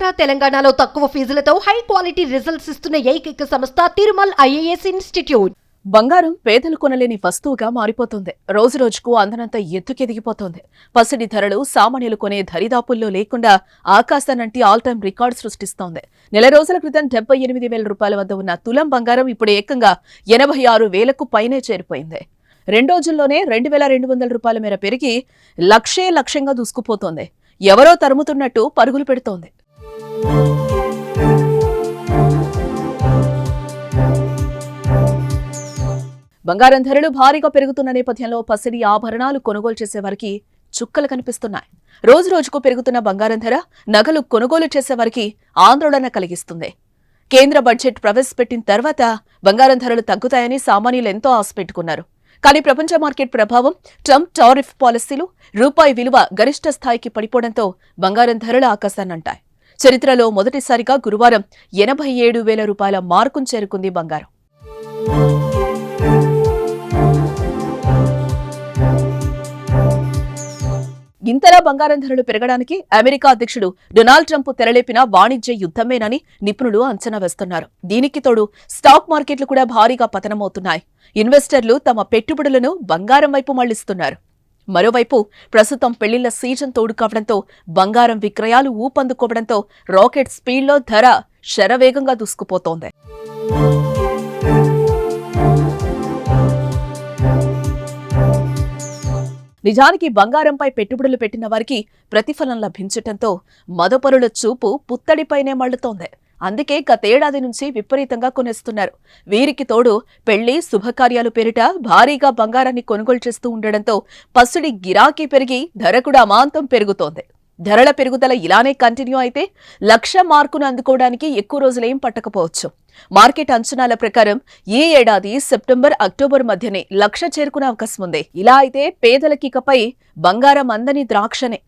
ఆంధ్ర తెలంగాణలో తక్కువ ఫీజులతో high quality results ఇస్తున్న ఏకైక సంస్థ తిరుమల్ ఐఏఎస్ ఇన్స్టిట్యూట్. బంగారం పేదలు కొనలేని వస్తువుగా మారిపోతుంది. రోజు రోజుకు అందనంత ఎత్తుకెదిగిపోతోంది. పసిడి ధరలు సామాన్యులు కొనే దరిదాపుల్లో లేకుండా ఆకాశానంటి ఆల్ టైం రికార్డు సృష్టిస్తోంది. నెల రోజుల క్రితం డెబ్బై ఎనిమిది వేల రూపాయల వద్ద ఉన్న తులం బంగారం ఇప్పుడు ఏకంగా ఎనభై ఆరు వేలకు పైనే చేరిపోయింది. రెండు రోజుల్లోనే రెండు వేల రెండు వందల రూపాయల మేర పెరిగి లక్షే లక్ష్యంగా దూసుకుపోతోంది. ఎవరో తరుముతున్నట్టు పరుగులు పెడుతోంది. బంగారం ధరలు భారీగా పెరుగుతున్న నేపథ్యంలో పసిడి ఆభరణాలు కొనుగోలు చేసేవారికి చుక్కలు కనిపిస్తున్నాయి. రోజు రోజుకు పెరుగుతున్న బంగారం ధర నగలు కొనుగోలు చేసేవారికి ఆందోళన కలిగిస్తుంది. కేంద్ర బడ్జెట్ ప్రవేశపెట్టిన తర్వాత బంగారం ధరలు తగ్గుతాయని సామాన్యులు ఎంతో ఆశ పెట్టుకున్నారు. కానీ ప్రపంచ మార్కెట్ ప్రభావం ట్రంప్ టారిఫ్ పాలసీలు రూపాయి విలువ గరిష్ట స్థాయికి పడిపోవడంతో బంగారం ధరలు ఆకాశాన్నంటాయి. చరిత్రలో మొదటిసారిగా గురువారం ఎనభై ఏడు వేల రూపాయల మార్కును చేరుకుంది బంగారం. ఇంతలా బంగారం ధరలు పెరగడానికి అమెరికా అధ్యక్షుడు డొనాల్డ్ ట్రంప్ తెరలేపిన వాణిజ్య యుద్ధమేనని నిపుణులు అంచనా వేస్తున్నారు. దీనికి తోడు స్టాక్ మార్కెట్లు కూడా భారీగా పతనమవుతున్నాయి. ఇన్వెస్టర్లు తమ పెట్టుబడులను బంగారం వైపు మళ్ళిస్తున్నారు. మరోవైపు ప్రస్తుతం పెళ్ళిళ్ళ సీజన్ తోడు కావడంతో బంగారం విక్రయాలు ఊపందుకోవడంతో రాకెట్ స్పీడ్లో ధర శరవేగంగా దూసుకుపోతోంది. నిజానికి బంగారంపై పెట్టుబడులు పెట్టిన వారికి ప్రతిఫలం లభించటంతో మదపరుల చూపు పుత్తడిపైనే మళ్ళుతోంది అందుకే గతేడాది నుంచి విపరీతంగా కొనేస్తున్నారు. వీరికి తోడు పెళ్ళి శుభకార్యాలు పేరిట భారీగా బంగారాన్ని కొనుగోలు చేస్తూ ఉండడంతో పసుడి గిరాకీ పెరిగి ధర కూడా అమాంతం పెరుగుతోంది. ధరల పెరుగుదల ఇలానే కంటిన్యూ అయితే లక్ష మార్కును అందుకోవడానికి ఎక్కువ రోజులేం పట్టకపోవచ్చు. మార్కెట్ అంచనాల ప్రకారం ఈ ఏడాది సెప్టెంబర్ అక్టోబర్ మధ్యనే లక్ష చేరుకునే అవకాశం ఉంది. ఇలా అయితే పేదలకికపై బంగారం అందని ద్రాక్షనే.